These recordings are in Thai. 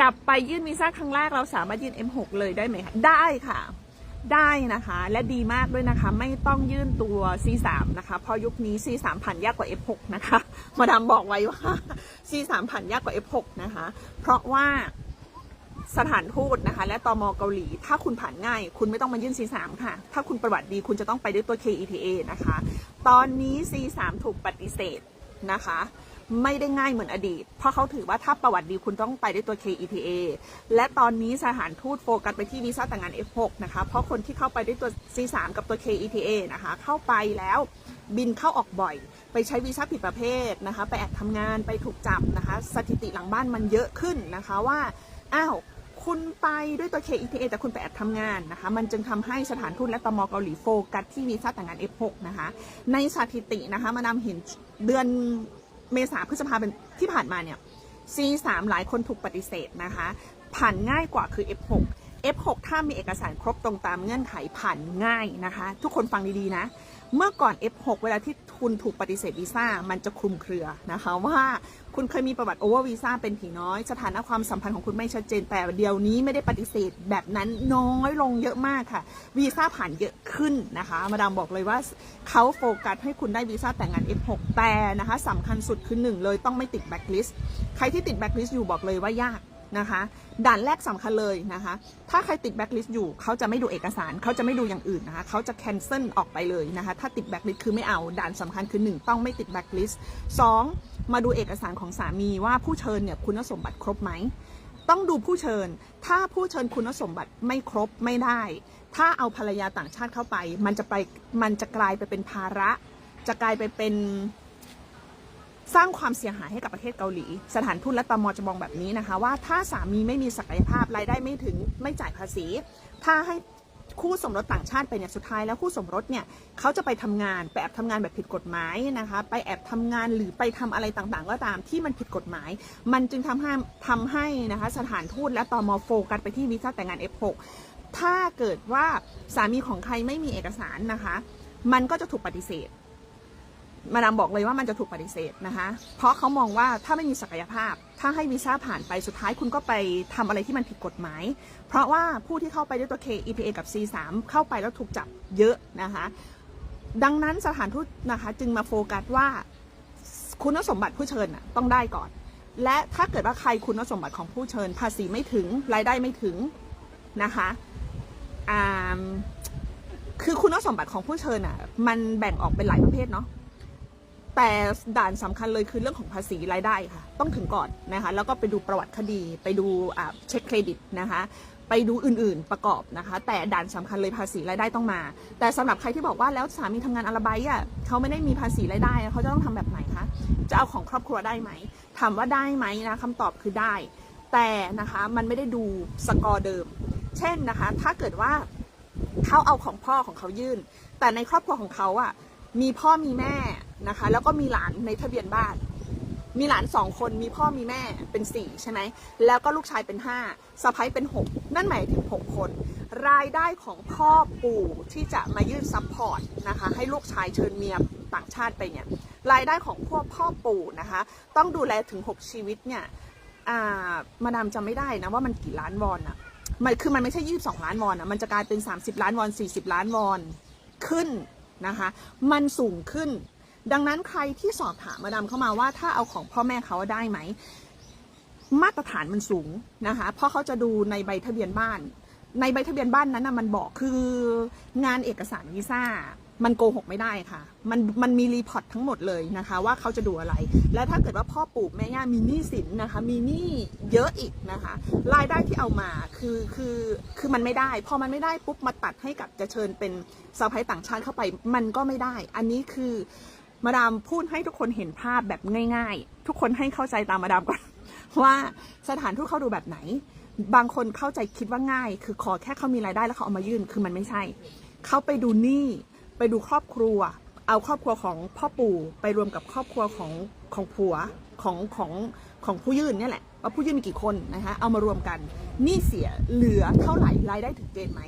กลับไปยื่นวีซ่าครั้งแรกเราสามารถยื่น M6 เลยได้ไหมคะได้ค่ะ ได้นะคะ และดีมากด้วยนะคะ ไม่ต้องยื่นตัว C3 นะคะ เพราะยุคนี้ C3 ผ่านยากกว่า F6 นะคะ มาดามบอกไว้ว่า C3 ผ่านยากกว่า F6 นะคะ เพราะว่าสถานทูตนะคะ และตมเกาหลี ถ้าคุณผ่านง่าย คุณไม่ต้องมายื่น C3 ค่ะ ถ้าคุณประวัติดีคุณจะต้องไปด้วยตัว KETA นะคะ ตอนนี้ C3 ถูกปฏิเสธนะคะ ไม่ได้ง่ายเหมือนอดีต เพราะเขาถือว่าถ้าประวัติดีคุณต้องไปด้วยตัว KETA และตอนนี้สถานทูตโฟกัสไปที่วีซ่าแต่งงาน F6 นะคะ เพราะคนที่เข้าไปด้วยตัว C3 กับตัว KETA นะคะ เข้าไปแล้วบินเข้าออกบ่อย ไปใช้วีซ่าผิดประเภทนะคะ ไปแอบทำงานไปถูกจับนะคะ สถิติหลังบ้านมันเยอะขึ้นนะคะว่า อ้าวคุณไปด้วยตัว KETA แต่คุณไปแอบทำงานนะคะ มันจึงทำให้สถานทูตและตมเกาหลีโฟกัสที่วีซ่าแต่งงาน F6 นะคะ ในสถิตินะคะ มานำเห็นเดือน เมษาพฤษภาเป็นที่ผ่านมาเนี่ย C3 หลายคนถูกปฏิเสธนะคะ ผ่านง่ายกว่าคือ F6 F6 ถ้ามีเอกสารครบตรงตามเงื่อนไขผ่านง่ายนะคะ ทุกคนฟังดีๆนะ เมื่อก่อน F6 เวลาที่ คุณถูกปฏิเสธวีซ่ามันจะคลุมเครือนะคะว่าคุณเคยมีประวัติโอเวอร์วีซ่าเป็นผีน้อย สถานะความสัมพันธ์ของคุณไม่ชัดเจน แต่เดี๋ยวนี้ไม่ได้ปฏิเสธแบบนั้นน้อยลงเยอะมากค่ะวีซ่าผ่านเยอะขึ้นนะคะ มาดามบอกเลยว่าเขาโฟกัสให้คุณได้วีซ่าแต่งงาน F6 แต่นะคะสำคัญสุดคือหนึ่งเลยต้องไม่ติดแบ็คลิสต์ใครที่ติดแบ็คลิสต์อยู่บอกเลยว่ายาก นะคะ ด่านแรกสำคัญเลยนะคะ ถ้าใครติดแบ็คลิสต์อยู่เขาจะไม่ดูเอกสารเขาจะไม่ดูอย่างอื่นนะคะเขาจะแคนเซิลออกไปเลยนะคะ ถ้าติดแบ็คลิสต์คือไม่เอา ด่านสำคัญคือ 1 ต้องไม่ติดแบ็คลิสต์สองมาดูเอกสารของสามีว่าผู้เชิญเนี่ยคุณสมบัติครบไหม ต้องดูผู้เชิญ ถ้าผู้เชิญคุณสมบัติไม่ครบไม่ได้ ถ้าเอาภรรยาต่างชาติเข้าไป มันจะไปมันจะกลายไปเป็นภาระ จะกลายไปเป็น สร้างความเสียหายให้กับประเทศเกาหลี สถานทูตและตมจะมองแบบนี้นะคะ ว่าถ้าสามีไม่มีศักยภาพรายได้ไม่ถึงไม่จ่ายภาษี ถ้าให้คู่สมรสต่างชาติไปเนี่ยสุดท้ายแล้วคู่สมรสเนี่ยเขาจะไปทำงานไปแอบทำงานแบบผิดกฎหมายนะคะ ไปแอบทำงานหรือไปทำอะไรต่างๆ ก็ตามที่มันผิดกฎหมาย มันจึงทำให้ทำให้นะคะสถานทูตและตมโฟกัสไปที่วีซ่าแต่งงาน F6 ถ้าเกิดว่าสามีของใครไม่มีเอกสารนะคะ มันก็จะถูกปฏิเสธ มาดามบอกเลยว่ามันจะถูกปฏิเสธนะคะ เพราะเขามองว่าถ้าไม่มีศักยภาพ ถ้าให้วีซ่าผ่านไปสุดท้ายคุณก็ไปทำอะไรที่มันผิดกฎหมาย เพราะว่าผู้ที่เข้าไปด้วยตัว K ETA กับ C3 เข้าไปแล้วถูกจับเยอะนะคะ ดังนั้นสถานทูตนะคะจึงมาโฟกัสว่าคุณสมบัติผู้เชิญต้องได้ก่อน และถ้าเกิดว่าใครคุณสมบัติของผู้เชิญ ภาษีไม่ถึงรายได้ไม่ถึงนะคะคือคุณสมบัติของผู้เชิญอะ มันแบ่งออกเป็นหลายประเภทเนาะ แต่ด่านสำคัญเลยคือเรื่องของภาษีรายได้ค่ะ ต้องถึงก่อนนะคะแล้วก็ไปดูประวัติคดีไปดูเช็คเครดิตนะคะไปดูอื่นๆประกอบนะคะ แต่ด่านสำคัญเลยภาษีรายได้ต้องมา แต่สำหรับใครที่บอกว่าแล้วสามีทำงานอาราไบอะเขาไม่ได้มีภาษีรายได้เขาจะต้องทำแบบไหนคะจะเอาของครอบครัวได้ไหมถามว่าได้ไหมนะคำตอบคือได้ แต่นะคะมันไม่ได้ดูสกอร์เดิม เช่นนะคะ ถ้าเกิดว่าเขาเอาของพ่อของเขายื่น แต่ในครอบครัวของเขาอะมีพ่อมีแม่ นะคะ แล้วก็มีหลานในทะเบียนบ้าน มีหลานสองคนมีพ่อมีแม่เป็นสี่ใช่ไหมแล้วก็ลูกชายเป็นห้าสะพ้ยเป็นหกนั่นหมายถึงหกคน รายได้ของพ่อปู่ที่จะมายื่นซัพพอร์ตนะคะ ให้ลูกชายเชิญเมียต่างชาติไปเนี่ยรายได้ของพ่อพ่อปู่นะคะ ต้องดูแลถึง 6 ชีวิตเนี่ยมาดามจำไม่ได้นะว่ามันกี่ล้านวอนอะมันคือมันไม่ใช่22ล้านวอนอะมันจะกลายเป็น 30 ล้านวอน 40 ล้านวอนขึ้นนะคะ มันสูงขึ้น ดังนั้นใครที่สอบถามมาดามเข้ามาว่าถ้าเอาของพ่อแม่เขาได้ไหม มาตรฐานมันสูงนะคะ เพราะเขาจะดูในใบทะเบียนบ้าน ในใบทะเบียนบ้านนั้นนะมันบอกคืองานเอกสารวีซ่ามันโกหกไม่ได้ค่ะ มันมันมีรีพอร์ตทั้งหมดเลยนะคะ ว่าเขาจะดูอะไร และถ้าเกิดว่าพ่อปู่แม่ย่ามีหนี้สินนะคะ มีหนี้เยอะอีกนะคะ รายได้ที่เอามาคือคือคือมันไม่ได้ พอมันไม่ได้ปุ๊บมาตัดให้กับจะเชิญเป็นสะพ้ายต่างชาติเข้าไป มันก็ไม่ได้ อันนี้คือ มาดามพูดให้ทุกคนเห็นภาพแบบง่าย ๆ ทุกคนให้เข้าใจตามมาดามก่อนว่าสถานทูตเขาดูแบบไหน บางคนเข้าใจคิดว่าง่าย คือขอแค่เขามีรายได้แล้วเขาเอามายื่นคือมันไม่ใช่ เขาไปดูหนี้ไปดูครอบครัว เอาครอบครัวของพ่อปู่ไปรวมกับครอบครัวของของผัวของของของผู้ยื่นเนี่ยแหละว่าผู้ยื่นมีกี่คนนะคะเอามารวมกันหนี้เสียเหลือเท่าไหร่รายได้ถึงเกณฑ์ไหม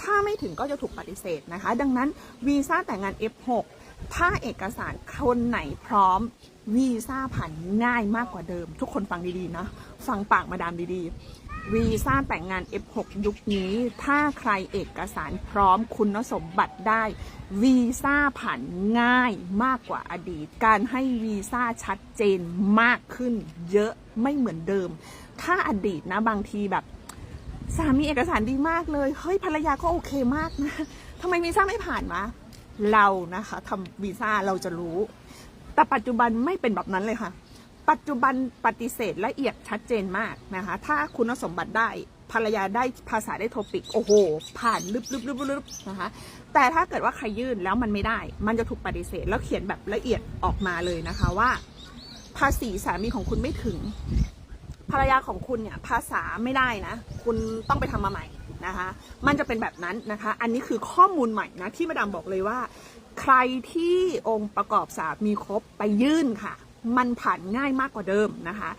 ถ้าไม่ถึงก็จะถูกปฏิเสธนะคะ ดังนั้นวีซ่าแต่งงาน F6 ถ้าเอกสารคนไหนพร้อมวีซ่าผ่านง่ายมากกว่าเดิม ทุกคนฟังดีๆนะ ฟังปากมาดามดีๆ วีซ่าแต่งงาน F6 ยุคนี้ ถ้าใครเอกสารพร้อมคุณสมบัติได้ วีซ่าผ่านง่ายมากกว่าอดีต การให้วีซ่าชัดเจนมากขึ้น เยอะไม่เหมือนเดิม ถ้าอดีตนะบางทีแบบสามีเอกสารดีมากเลย เฮ้ยภรรยาก็โอเคมากนะทำไมวีซ่าไม่ผ่านวะ เรานะคะทำวีซ่าเราจะรู้ แต่ปัจจุบันไม่เป็นแบบนั้นเลยค่ะ ปัจจุบันปฏิเสธละเอียดชัดเจนมากนะคะ ถ้าคุณสมบัติได้ภรรยาได้ภาษาได้โทปิก โอ้โห ผ่านลึบลึบลึบลึบนะคะ แต่ถ้าเกิดว่าใครยื่นแล้วมันไม่ได้ มันจะถูกปฏิเสธแล้วเขียนแบบละเอียดออกมาเลยนะคะว่า ภาษีสามีของคุณไม่ถึง ภรรยาของคุณเนี่ยภาษาไม่ได้นะ คุณต้องไปทำมาใหม่นะคะ มันจะเป็นแบบนั้นนะคะ อันนี้คือข้อมูลใหม่นะที่มาดามบอกเลยว่า ใครที่องค์ประกอบสามมีครบไปยื่นค่ะ มันผ่านง่ายมากกว่าเดิมนะคะ